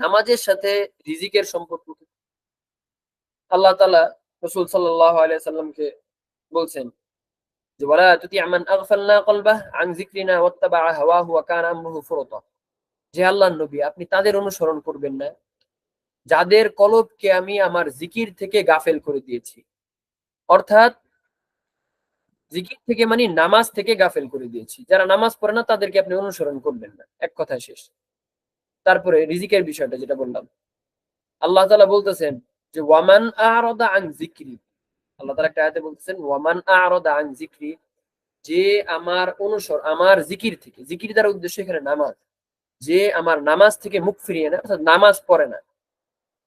নামাজের সাথে রিজিকের সম্পর্ক আল্লাহ তালা রসুল সাল্লাহ বলছেন আপনি তাদের অনুসরণ করবেন না। যাদের কলবকে আমি আমার জিকির থেকে গাফেল করে দিয়েছি, অর্থাৎ জিকির থেকে মানে নামাজ থেকে গাফেল করে দিয়েছি। যারা নামাজ পড়ে না, তাদেরকে আপনি অনুসরণ করবেন না। এক কথায় শেষ। তারপরে রিজিকের বিষয়টা যেটা বললাম। আল্লাহ তালা বলতেছেন যে, ওয়ামান আরদা আন জিক্রি আল্লাহ তালা একটা আয়াতে বলতেছেন, ওয়ামান আরদা আন জিক্রি যে আমার অনুসর, আমার জিকির থেকে জিকির দ্বারা উদ্দেশ্য এখানে নামাজ। যে আমার নামাজ থেকে মুখ ফিরিয়ে না অর্থাৎ নামাজ পড়ে না।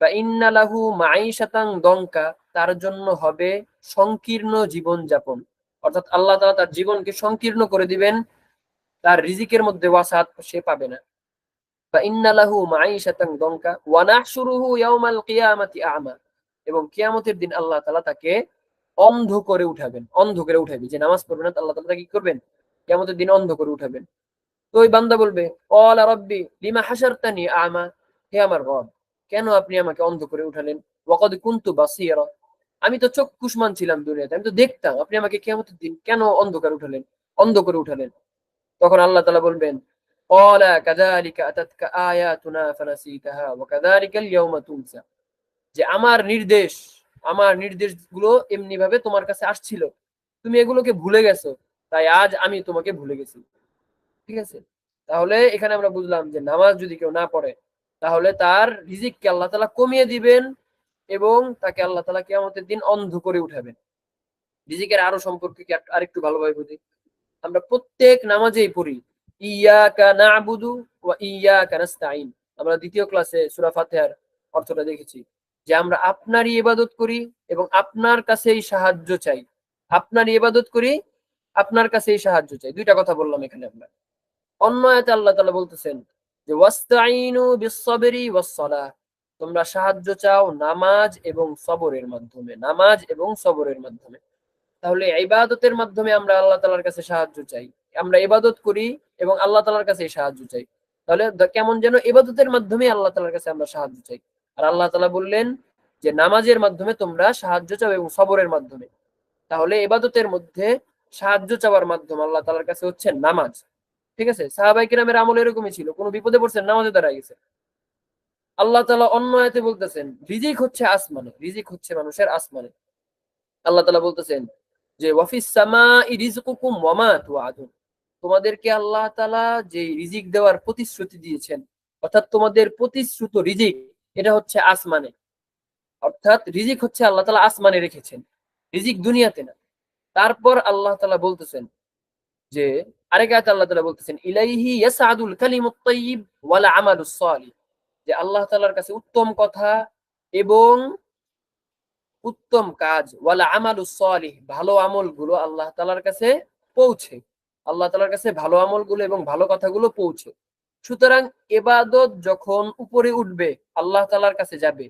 বা ইন্নালাহু মাইশাতাং দঙ্কা তার জন্য হবে সংকীর্ণ জীবন যাপন অর্থাৎ আল্লাহ তালা তার জীবনকে সংকীর্ণ করে দিবেন, তার রিজিকের মধ্যে ওয়াসাত সে পাবে না। ওয়া নাহশুরুহু কিয়ামাতি আ'মা এবং কিয়ামতের দিন আল্লাহ তাআলা তাকে অন্ধ করে উঠাবেন অন্ধ করে যে নামাজ পড়বে না আল্লাহ তাআলা কি করবেন? কিয়ামতের দিন অন্ধ করে উঠাবেন। তো ওই বান্দা বলবে রব্বি, লিমা হাসারতানি আমা হে আমার রব, কেন আপনি আমাকে অন্ধ করে উঠালেন? ওয়াকদ কুন্তু বাসিরা। আমি তো চক্ষুষ্মান ছিলাম দুনিয়াতে, আমি তো দেখতাম আপনি আমাকে কিয়ামতের দিন কেন অন্ধকার উঠালেন? অন্ধ করে উঠালেন। তখন আল্লাহ তাআলা বলবেন قال كذلك أتتك آياتنا فنسيتها وكذلك اليوم تنسى যে আমার নির্দেশ আমার নির্দেশগুলো এমনি ভাবে তোমার কাছে আসছিল তুমি এগুলোকে ভুলে গেছো তাই আজ আমি তোমাকে ভুলে গেছি ঠিক আছে তাহলে এখানে আমরা বুঝলাম যে নামাজ যদি কেউ না পড়ে তাহলে তার রিজিককে আল্লাহ তালা কমিয়ে দিবেন এবং তাকে আল্লাহ তালা কেয়ামতের দিন অন্ধ করে উঠাবেন রিজিকের আরো সম্পর্কে কি আর- আরেকটু ভালোভাবে বুঝি আমরা প্রত্যেক নামাজেই পড়ি ইয়াকা নাবুদু ওয়া ইয়াকা নাস্তাইন আমরা দ্বিতীয় ক্লাসে সূরা ফাতিহার অর্থটা দেখেছি যে আমরা আপনারই ইবাদত করি এবং আপনার কাছেই সাহায্য চাই। আপনারই ইবাদত করি, আপনার কাছেই সাহায্য চাই। দুইটা কথা বললাম এখানে আমরা। অন্য আয়াতে আল্লাহ তাআলা বলতেছেন যে ওয়াস্তাইনু বিস-সাবরি ওয়াস-সালাহ। তোমরা সাহায্য চাও নামাজ এবং সবরের মাধ্যমে, নামাজ এবং সবরের মাধ্যমে। তাহলে ইবাদতের মাধ্যমে আমরা আল্লাহ তাআলার কাছে সাহায্য চাই। আমরা ইবাদত করি এবং আল্লাহ তাআলার কাছে সাহায্য চাই। তাহলে কেমন যেন এবাদতের মাধ্যমে আল্লাহ তালার কাছে আমরা সাহায্য চাই। আর আল্লাহ তাআলা বললেন যে, নামাজের মাধ্যমে তোমরা সাহায্য চাও এবং সবরের মাধ্যমে। তাহলে ইবাদতের মধ্যে সাহায্য চাওয়ার মাধ্যম আল্লাহ তালার কাছে হচ্ছে নামাজ। ঠিক আছে? সাহাবাই কিরামের আমল এরকমই ছিল। কোনো বিপদে পড়ছেন, নামাজে দাঁড়ায় গেছে আল্লাহ তালা অন্য আয়াতে বলতেছেন, রিজিক হচ্ছে আসমানে, রিজিক হচ্ছে মানুষের আসমানে। আল্লাহ তালা বলতেছেন যে ওয়াফিস সামাই রিজকুকুম ওয়া মা তুআদুন। তোমাদেরকে আল্লাহ তাআলা যে রিজিক দেওয়ার প্রতিশ্রুতি দিয়েছেন, অর্থাৎ তোমাদের প্রতিশ্রুত রিজিক, এটা হচ্ছে আসমানে। অর্থাৎ রিজিক হচ্ছে আল্লাহ তাআলা আসমানে রেখেছেন, রিজিক দুনিয়াতে না। তারপর আল্লাহ তাআলা বলতেছেন যে, আরেক আয়াতে আল্লাহ তাআলা বলতেছেন, ইলাইহি ইয়াসআদুল কালিমুত তাইয়্যিব ওয়াল আমালুস সালিহ যে আল্লাহ তাআলার কাছে উত্তম কথা এবং উত্তম কাজ, ওয়ালা আমালুস সালিহ ভালো আমলগুলো আল্লাহ তালার কাছে পৌঁছে। আল্লাহ তাআলার কাছে ভালো আমলগুলো এবং ভালো কথাগুলো পৌঁছে। সুতরাং এবাদত যখন উপরে উঠবে, আল্লাহ তাআলার কাছে যাবে,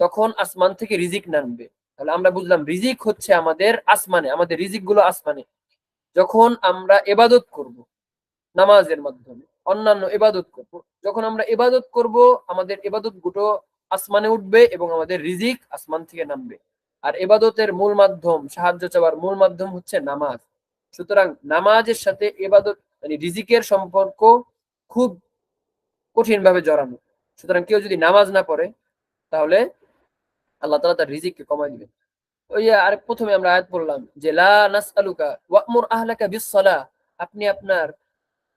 তখন আসমান থেকে রিজিক নামবে। তাহলে আমরা বুঝলাম রিজিক হচ্ছে আমাদের আসমানে, আমাদের রিজিকগুলো আসমানে। যখন আমরা এবাদত করব নামাজের মাধ্যমে, অন্যান্য এবাদত করব, যখন আমরা এবাদত করব, আমাদের এবাদতগুলো আসমানে উঠবে এবং আমাদের রিজিক আসমান থেকে নামবে। আর এবাদতের মূল মাধ্যম, সাহায্য চাওয়ার মূল মাধ্যম হচ্ছে নামাজ। সুতরাং নামাজের সাথে এবাদত মানে রিজিকের সম্পর্ক খুব কঠিন ভাবে জড়ানো। সুতরাং কেউ যদি নামাজ না পড়ে, তাহলে আল্লাহ তালা তার রিজিককে কমায় দিবেন। ওই যে আরেক প্রথমে আমরা আয়াত পড়লাম যে, লা নাসআলুকা আহলাকা বিস-সালাহ আপনি আপনার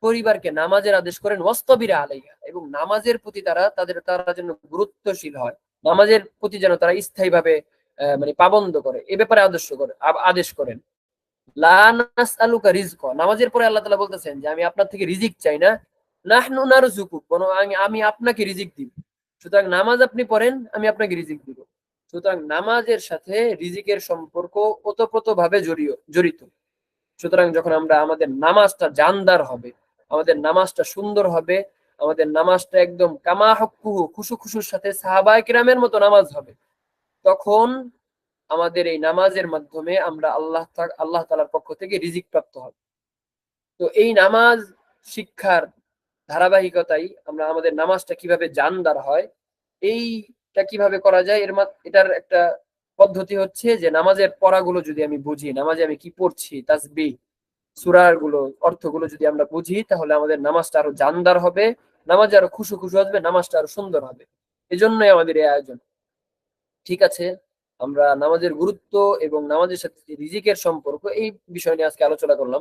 পরিবারকে নামাজের আদেশ করেন, ওয়াস্তাবিরা আলাইহা এবং নামাজের প্রতি তারা, তাদের, তারা যেন গুরুত্বশীল হয়। নামাজের প্রতি যেন তারা স্থায়ীভাবে মানে পাবন্ধ করে, এ ব্যাপারে আদর্শ করে আদেশ করেন। লা নাসআলুকা রিজক নামাজের পরে আল্লাহ তাআলা বলতেছেন যে, আমি আপনার থেকে রিজিক চাই না। নাহনু আমি- আপনাকে রিজিক দিব। সুতরাং নামাজ আপনি পড়েন, আমি আপনাকে রিজিক দিব। সুতরাং নামাজের সাথে রিজিকের সম্পর্ক ওতপ্রোত ভাবে জড়িত। সুতরাং যখন আমরা আমাদের নামাজটা জানদার হবে, আমাদের নামাজটা সুন্দর হবে, আমাদের নামাজটা একদম কামা হকুহু খুশু খুশুর সাথে সাহাবায়ে কিরামের মতো নামাজ হবে, তখন আমাদের এই নামাজের মাধ্যমে আমরা আল্লাহ আল্লাহ তাআলার পক্ষ থেকে রিজিক প্রাপ্ত হবে। তো এই নামাজ শিক্ষার ধারাবাহিকতাই আমরা আমাদের নামাজটা কীভাবে জানদার হয়, এইটা কীভাবে করা যায়, এর এটার একটা পদ্ধতি হচ্ছে যে নামাজের পড়াগুলো যদি আমি বুঝি, নামাজে আমি কি পড়ছি তাসবি সুরারগুলো অর্থগুলো যদি আমরা বুঝি, তাহলে আমাদের নামাজটা আরও জানদার হবে, নামাজে আরও খুশু খুশু আসবে, নামাজটা আরও সুন্দর হবে। এজন্যই আমাদের এই আয়োজন। ঠিক আছে? আমরা নামাজের গুরুত্ব এবং নামাজের সাথে রিজিকের সম্পর্ক এই বিষয় নিয়ে আজকে আলোচনা করলাম।